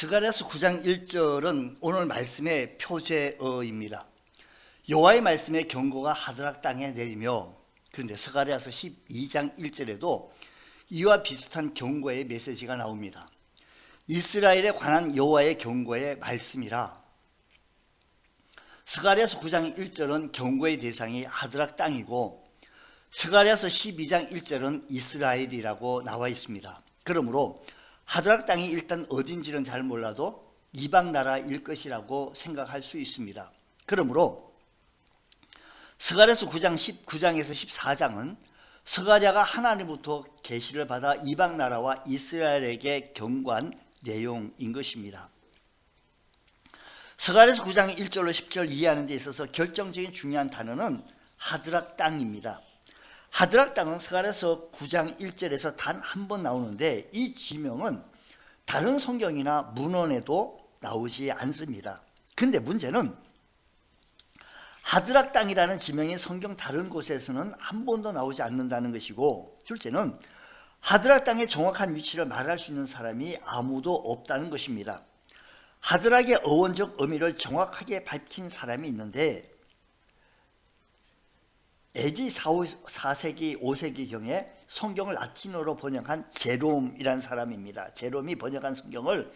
스가랴서 9장 1절은 오늘 말씀의 표제어입니다. 여호와의 말씀의 경고가 하드락 땅에 내리며 그런데 스가랴서 12장 1절에도 이와 비슷한 경고의 메시지가 나옵니다. 이스라엘에 관한 여호와의 경고의 말씀이라 스가랴서 9장 1절은 경고의 대상이 하드락 땅이고 스가랴서 12장 1절은 이스라엘이라고 나와 있습니다. 그러므로 하드락 땅이 일단 어딘지는 잘 몰라도 이방 나라일 것이라고 생각할 수 있습니다. 그러므로 스가랴서 9장 19장에서 14장은 스가랴가 하나님부터 계시를 받아 이방 나라와 이스라엘에게 경고한 내용인 것입니다. 스가랴서 9장 1절로 10절 이해하는 데 있어서 결정적인 중요한 단어는 하드락 땅입니다. 하드락 땅은 스가랴서 9장 1절에서 단 한 번 나오는데 이 지명은 다른 성경이나 문헌에도 나오지 않습니다. 근데 문제는 하드락 땅이라는 지명이 성경 다른 곳에서는 한 번도 나오지 않는다는 것이고 둘째는 하드락 땅의 정확한 위치를 말할 수 있는 사람이 아무도 없다는 것입니다. 하드락의 어원적 의미를 정확하게 밝힌 사람이 있는데 AD 4, 4세기, 5세기경에 성경을 라틴어로 번역한 제롬이라는 사람입니다. 제롬이 번역한 성경을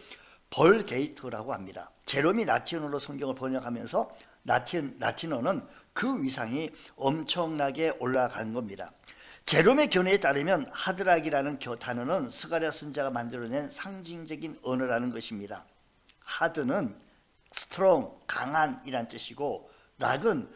벌게이트라고 합니다. 제롬이 라틴어로 성경을 번역하면서 라틴, 라틴어는 그 위상이 엄청나게 올라간 겁니다. 제롬의 견해에 따르면 하드락이라는 단어는 스가랴 선자가 만들어낸 상징적인 언어라는 것입니다. 하드는 스트롱, 강한이란 뜻이고 락은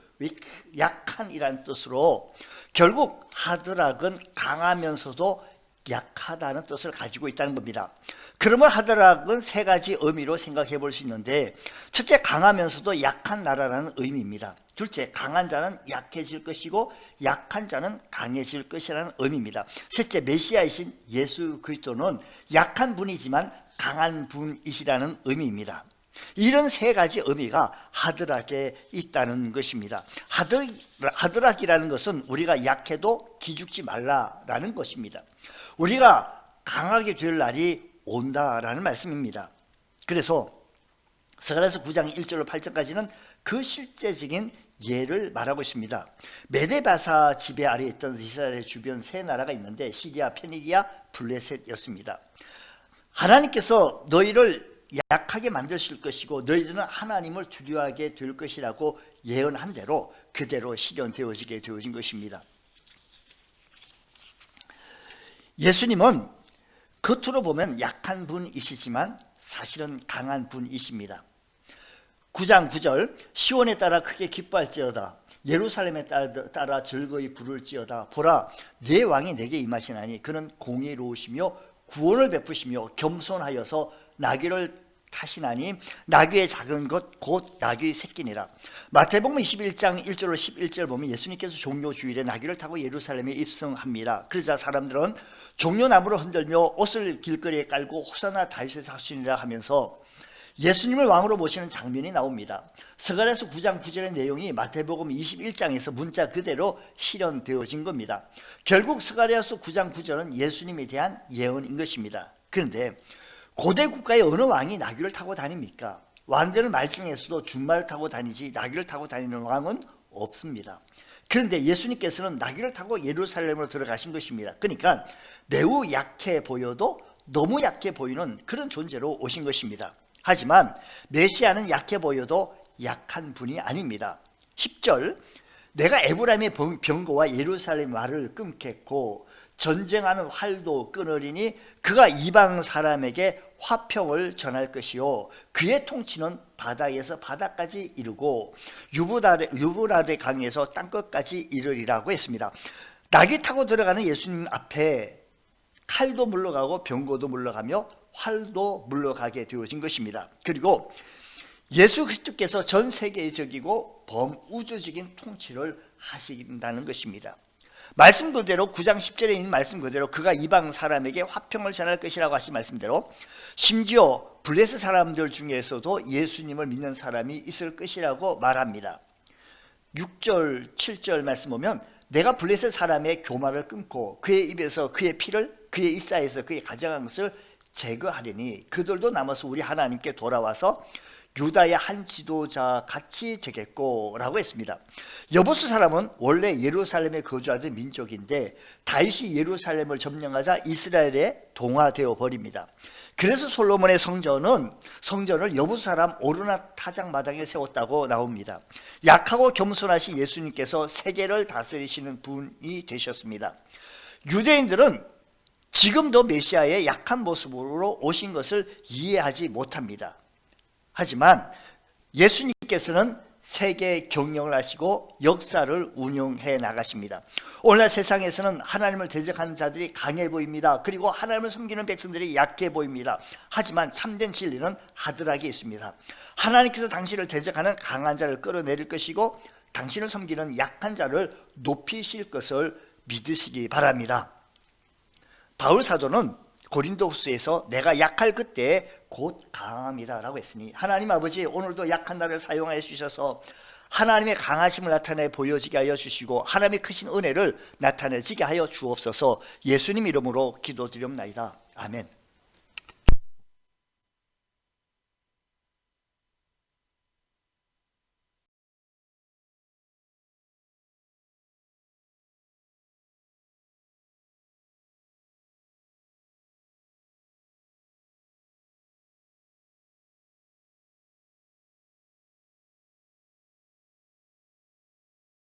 약한이란 뜻으로 결국 하드락은 강하면서도 약하다는 뜻을 가지고 있다는 겁니다. 그러면 하드락은 세 가지 의미로 생각해 볼 수 있는데 첫째 강하면서도 약한 나라라는 의미입니다. 둘째 강한 자는 약해질 것이고 약한 자는 강해질 것이라는 의미입니다. 셋째 메시아이신 예수 그리스도는 약한 분이지만 강한 분이시라는 의미입니다. 이런 세 가지 의미가 하드락에 있다는 것입니다. 하드, 하드락이라는 것은 우리가 약해도 기죽지 말라라는 것입니다. 우리가 강하게 될 날이 온다라는 말씀입니다. 그래서 스가랴서 9장 1절로 8절까지는 그 실제적인 예를 말하고 있습니다. 메데바사 지배 아래 있던 이스라엘의 주변 세 나라가 있는데 시리아, 페니기아, 블레셋이었습니다. 하나님께서 너희를 약하게 만드실 것이고 너희들은 하나님을 두려워하게 될 것이라고 예언한 대로 그대로 실현되어지게 되어진 것입니다. 예수님은 겉으로 보면 약한 분이시지만 사실은 강한 분이십니다. 9장 9절 시온에 따라 크게 기뻐할지어다 예루살렘에 따라 즐거이 부를지어다 보라 내 왕이 내게 임하시나니 그는 공의로우시며 구원을 베푸시며 겸손하여서 나귀를 타시나니 나귀의 작은 것 곧 나귀의 새끼니라. 마태복음 21장 1절로 11절 보면 예수님께서 종료 주일에 나귀를 타고 예루살렘에 입성합니다. 그러자 사람들은 종려나무를 흔들며 옷을 길거리에 깔고 호사나 다윗의 사순이라 하면서 예수님을 왕으로 모시는 장면이 나옵니다. 스가랴서 9장 9절의 내용이 마태복음 21장에서 문자 그대로 실현되어진 겁니다. 결국 스가랴서 9장 9절은 예수님에 대한 예언인 것입니다. 그런데 고대 국가의 어느 왕이 나귀를 타고 다닙니까? 왕들은 말 중에서도 준말을 타고 다니지 나귀를 타고 다니는 왕은 없습니다. 그런데 예수님께서는 나귀를 타고 예루살렘으로 들어가신 것입니다. 그러니까 매우 약해 보여도 너무 약해 보이는 그런 존재로 오신 것입니다. 하지만 메시아는 약해 보여도 약한 분이 아닙니다. 10절 내가 에브라임의 병거와 예루살렘 말을 끊겠고 전쟁하는 활도 끊으리니 그가 이방 사람에게 화평을 전할 것이요. 그의 통치는 바다에서 바다까지 이르고 유브라데, 유브라데 강에서 땅끝까지 이르리라고 했습니다. 낙이 타고 들어가는 예수님 앞에 칼도 물러가고 병거도 물러가며 활도 물러가게 되어진 것입니다. 그리고 예수 그리스도께서 전 세계적이고 범우주적인 통치를 하신다는 것입니다 말씀 그대로 9장 10절에 있는 말씀 그대로 그가 이방 사람에게 화평을 전할 것이라고 하신 말씀대로 심지어 블레스 사람들 중에서도 예수님을 믿는 사람이 있을 것이라고 말합니다. 6절 7절 말씀 보면 내가 블레셋 사람의 교마를 끊고 그의 입에서 그의 피를 그의 이사에서 그의 가져간 것을 제거하려니 그들도 남아서 우리 하나님께 돌아와서 유다의 한 지도자 같이 되겠고라고 했습니다. 여보스 사람은 원래 예루살렘에 거주하던 민족인데 다윗이 예루살렘을 점령하자 이스라엘에 동화되어 버립니다. 그래서 솔로몬의 성전은 성전을 여보스 사람 오르나 타작 마당에 세웠다고 나옵니다. 약하고 겸손하신 예수님께서 세계를 다스리시는 분이 되셨습니다. 유대인들은 지금도 메시아의 약한 모습으로 오신 것을 이해하지 못합니다. 하지만 예수님께서는 세계 경영을 하시고 역사를 운영해 나가십니다. 오늘날 세상에서는 하나님을 대적하는 자들이 강해 보입니다. 그리고 하나님을 섬기는 백성들이 약해 보입니다. 하지만 참된 진리는 하드락에 있습니다. 하나님께서 당신을 대적하는 강한 자를 끌어내릴 것이고 당신을 섬기는 약한 자를 높이실 것을 믿으시기 바랍니다. 바울 사도는 고린도후서에서 내가 약할 그때 곧 강함이다라고 했으니 하나님 아버지 오늘도 약한 나를 사용하여 주셔서 하나님의 강하심을 나타내 보여지게 하여 주시고 하나님의 크신 은혜를 나타내지게 하여 주옵소서. 예수님 이름으로 기도드립나이다. 아멘